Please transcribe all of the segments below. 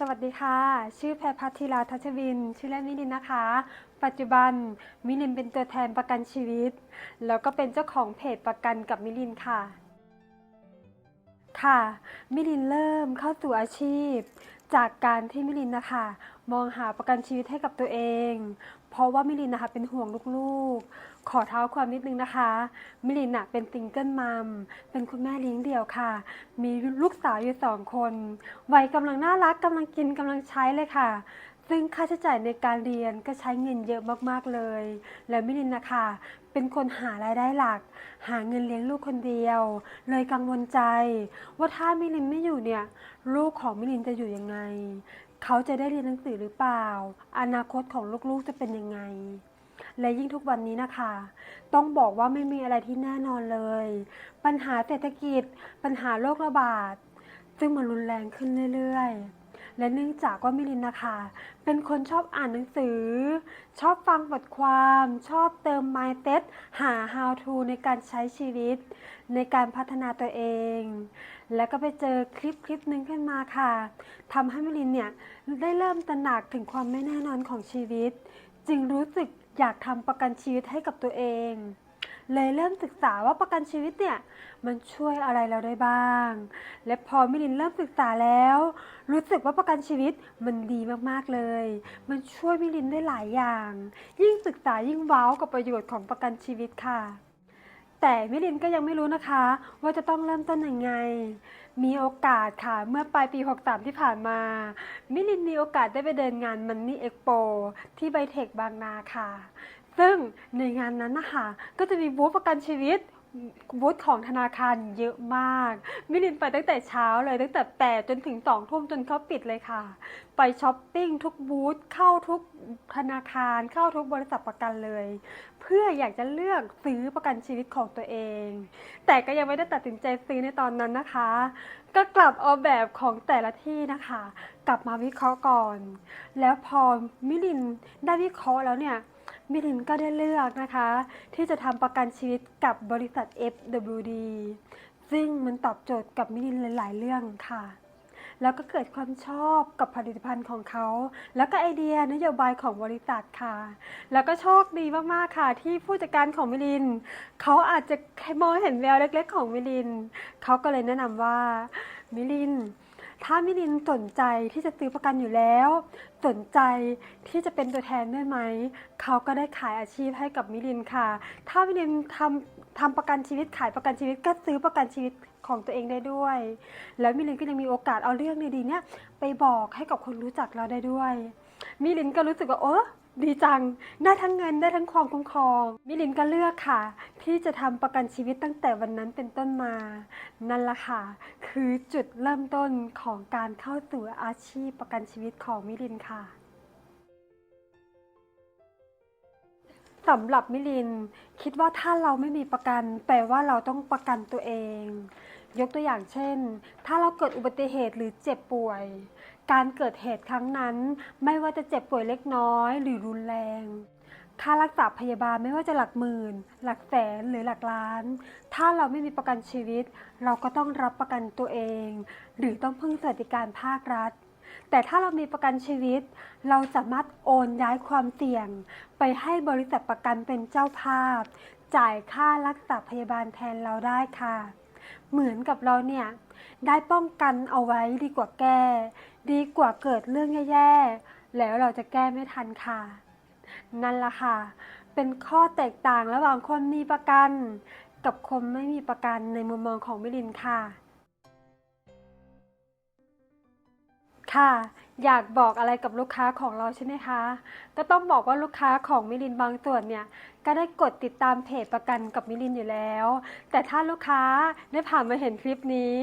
สวัสดีค่ะ ชื่อแพรพัทธิราทัชวิน ชื่อเล่นมิลินนะคะ ปัจจุบันมิลินเป็นตัวแทนประกันชีวิต แล้วก็เป็นเจ้าของเพจประกันกับมิลินค่ะ ค่ะ มิลินเริ่มเข้าสู่อาชีพ จากการที่มิลินนะคะ มองหาประกันชีวิตให้กับตัวเอง เพราะว่ามิลินนะคะเป็นห่วงลูกๆ ขอเท้าความนิดนึงนะคะ มิลินน่ะเป็นซิงเกิลมัม เป็นคุณแม่เลี้ยงเดี่ยวค่ะ มีลูกสาวอยู่สองคน วัยกำลังน่ารักกำลังกินกำลังใช้เลยค่ะ ซึ่งค่าใช้จ่ายในการเรียนก็ใช้เงินเยอะมากๆเลย และมิลินนะคะ เป็นคนหารายได้หลัก หาเงินเลี้ยงลูกคนเดียว เลยกังวลใจ ว่าถ้ามิลินไม่อยู่เนี่ย ลูกของมิลินจะอยู่ยังไง เขาจะได้เรียนหนังสือหรือเปล่า อนาคตของลูกๆจะเป็นยังไง และยิ่งทุกวันนี้นะคะ ต้องบอกว่าไม่มีอะไรที่แน่นอนเลย ปัญหาเศรษฐกิจ ปัญหาโรคระบาดซึ่งมันรุนแรงขึ้นเรื่อยๆ และเนื่องจากว่ามิลินนะคะ เป็นคนชอบอ่านหนังสือ ชอบฟังบทความ ชอบเติม mindset หา how to ในการใช้ชีวิต ในการพัฒนาตัวเอง แล้วก็ไปเจอคลิปคลิปหนึ่งขึ้นมาค่ะทำให้มิลินเนี่ย ได้เริ่มตระหนักถึงความไม่แน่นอนของชีวิต จึงรู้สึกอยากทำประกันชีวิตให้กับตัวเอง เลยเริ่มศึกษาว่าประกันชีวิตเนี่ยมันช่วยอะไรเราได้บ้าง และพอมิลินเริ่มศึกษาแล้ว รู้สึกว่าประกันชีวิตมันดีมากๆเลย มันช่วยมิลินได้หลายอย่าง ยิ่งศึกษายิ่งว้าวกับประโยชน์ของประกันชีวิตค่ะ แต่มิลินก็ยังไม่รู้นะคะ ว่าจะต้องเริ่มต้นยังไง มีโอกาสค่ะเมื่อปลายปี 63 ที่ผ่านมา มิลินมีโอกาสได้ไปเดินงานมันนี่เอ็กโปที่ไบเทคบางนาค่ะ ซึ่งในงานนั้นนะคะก็จะมีบูธประกันชีวิตบูธของธนาคารเยอะมาก มิลินไปตั้งแต่เช้าเลยตั้งแต่แปดจนถึงสองทุ่มจนเขาปิดเลยค่ะ ไปช้อปปิ้งทุกบูธเข้าทุกธนาคารเข้าทุกบริษัทประกันเลย เพื่ออยากจะเลือกซื้อประกันชีวิตของตัวเอง แต่ก็ยังไม่ได้ตัดสินใจซื้อในตอนนั้นนะคะ ก็กลับเอาแบบของแต่ละที่นะคะ กลับมาวิเคราะห์ก่อน แล้วพอมิลินได้วิเคราะห์แล้วเนี่ย มิลินก็ได้เลือกนะคะ ที่จะทำประกันชีวิตกับบริษัท FWD ซึ่งมันตอบโจทย์กับมิลินหลาย ๆ เรื่องค่ะ แล้วก็เกิดความชอบกับผลิตภัณฑ์ของเขา แล้วก็ไอเดียนโยบายของบริษัทค่ะ แล้วก็โชคดีมาก ๆ ค่ะ ที่ผู้จัดการของมิลิน เขาอาจจะมองเห็นแววเล็ก ๆ ของมิลิน เขาก็เลยแนะนำว่ามิลิน ถ้ามิลินสนใจที่จะซื้อประกันอยู่แล้ว สนใจที่จะเป็นตัวแทนด้วยไหม เขาก็ได้ขายอาชีพให้กับมิลินค่ะ ถ้ามิลินทำทำประกันชีวิตขายประกันชีวิตก็ซื้อประกันชีวิตของตัวเองได้ด้วย แล้วมิลินก็ยังมีโอกาสเอาเรื่องดีๆเนี่ยไปบอกให้กับคนรู้จักเราได้ด้วย มิลินก็รู้สึกว่าเออ ดีจัง ได้ทั้งเงินได้ทั้งความคุ้มครอง มิลินก็เลือกค่ะ ที่จะทำประกันชีวิตตั้งแต่วันนั้นเป็นต้นมา นั่นละค่ะ คือจุดเริ่มต้นของการเข้าสู่อาชีพประกันชีวิตของมิลินค่ะสำหรับมิลิน คิดว่าถ้าเราไม่มีประกัน แปลว่าเราต้องประกันตัวเอง ยกตัวอย่างเช่น ถ้าเราเกิดอุบัติเหตุหรือเจ็บป่วย การเกิดเหตุครั้งนั้น ไม่ว่าจะเจ็บป่วยเล็กน้อย หรือรุนแรง ค่ารักษาพยาบาลไม่ว่าจะหลักหมื่น หลักแสนหรือหลักล้าน ถ้าเราไม่มีประกันชีวิต เราก็ต้องรับประกันตัวเอง หรือต้องพึ่งสวัสดิการภาครัฐ แต่ถ้าเรามีประกันชีวิต เราสามารถโอนย้ายความเสี่ยง ไปให้บริษัทประกันเป็นเจ้าภาพ จ่ายค่ารักษาพยาบาลแทนเราได้ค่ะ เหมือนกับเราเนี่ยได้ป้องกันเอาไว้ดีกว่าแก้ ดีกว่าเกิดเรื่องแย่ๆ แล้วเราจะแก้ไม่ทันค่ะ นั่นละค่ะ เป็นข้อแตกต่างระหว่างคนมีประกัน กับคนไม่มีประกันในมุมมองของมิลินค่ะ ค่ะ อยากบอกอะไรกับลูกค้าของเราใช่ไหมคะ ก็ต้องบอกว่าลูกค้าของมิลินบางส่วนเนี่ยก็ได้กดติดตามเพจประกันกับมิลินอยู่แล้ว แต่ถ้าลูกค้าได้ผ่านมาเห็นคลิปนี้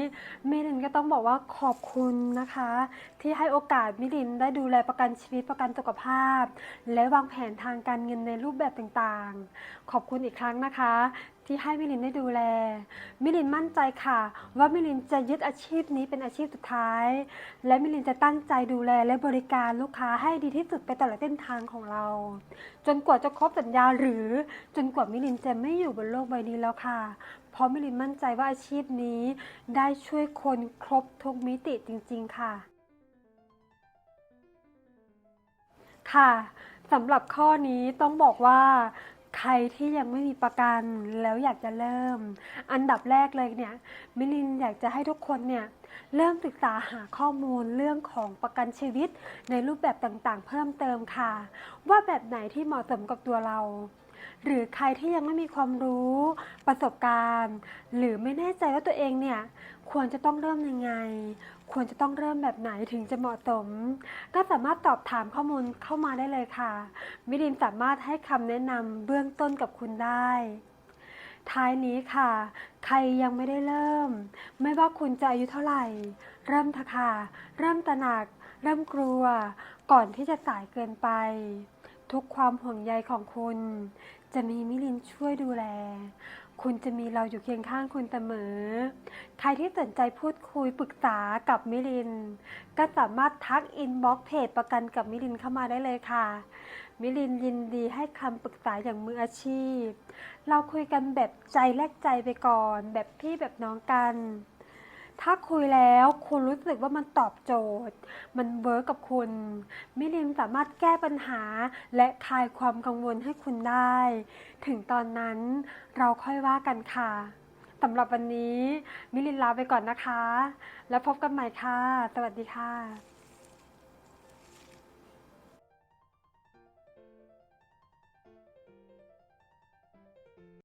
มิลินก็ต้องบอกว่าขอบคุณนะคะ ที่ให้โอกาสมิลินได้ดูแลประกันชีวิตประกันสุขภาพ และวางแผนทางการเงินในรูปแบบต่างๆ ขอบคุณอีกครั้งนะคะที่ให้มิลินได้ดูแล มิลินมั่นใจค่ะ ว่ามิลินจะยึดอาชีพนี้เป็นอาชีพสุดท้าย และมิลินจะตั้งใจดูแลและบริการลูกค้าให้ดีที่สุดไปตลอดเส้นทางของเรา จนกว่าจะครบสัญญาหรือจนกว่ามิลินจะไม่อยู่บนโลกใบนี้แล้วค่ะ เพราะมิลินมั่นใจว่าอาชีพนี้ได้ช่วยคนครบทุกมิติจริง ๆ ค่ะ ค่ะสำหรับข้อนี้ต้องบอกว่า ใครที่ยังไม่มีประกันแล้วอยากจะเริ่ม อันดับแรกเลยเนี่ยมิลินอยากจะให้ทุกคนเนี่ยเริ่มศึกษาหาข้อมูลเรื่องของประกันชีวิตในรูปแบบต่างๆ เพิ่มเติมค่ะ ว่าแบบไหนที่เหมาะสมกับตัวเรา หรือใครที่ยังไม่มีความรู้ประสบการณ์ หรือไม่แน่ใจว่าตัวเองเนี่ยควรจะต้องเริ่มยังไง ควรจะต้องเริ่มแบบไหนถึงจะเหมาะสม ก็สามารถตอบถามข้อมูลเข้ามาได้เลยค่ะ มิลินสามารถให้คำแนะนำเบื้องต้นกับคุณได้ท้ายนี้ค่ะ ใครยังไม่ได้เริ่ม ไม่ว่าคุณจะอายุเท่าไหร่ เริ่มเถอะค่ะ เริ่มตระหนัก เริ่มกลัว ก่อนที่จะสายเกินไป ทุกความห่วงใยของคุณ จะมีมิลินช่วยดูแล คุณจะมีเราอยู่เคียงข้างคุณเสมอ ใครที่สนใจพูดคุยปรึกษากับมิลิน ก็สามารถทักอินบ็อกเพจประกันกับมิลินเข้ามาได้เลยค่ะ มิลินยินดีให้คำปรึกษาอย่างมืออาชีพ เราคุยกันแบบใจแลกใจไปก่อน แบบพี่แบบน้องกัน ถ้าคุยแล้วคุณรู้สึกว่ามันตอบโจทย์ มันเวิร์กกับคุณ มิลินสามารถแก้ปัญหา และคลายความกังวลให้คุณได้ ถึงตอนนั้นเราค่อยว่ากันค่ะสำหรับวันนี้ มิลินลาไปก่อนนะคะ แล้วพบกันใหม่ค่ะ สวัสดีค่ะ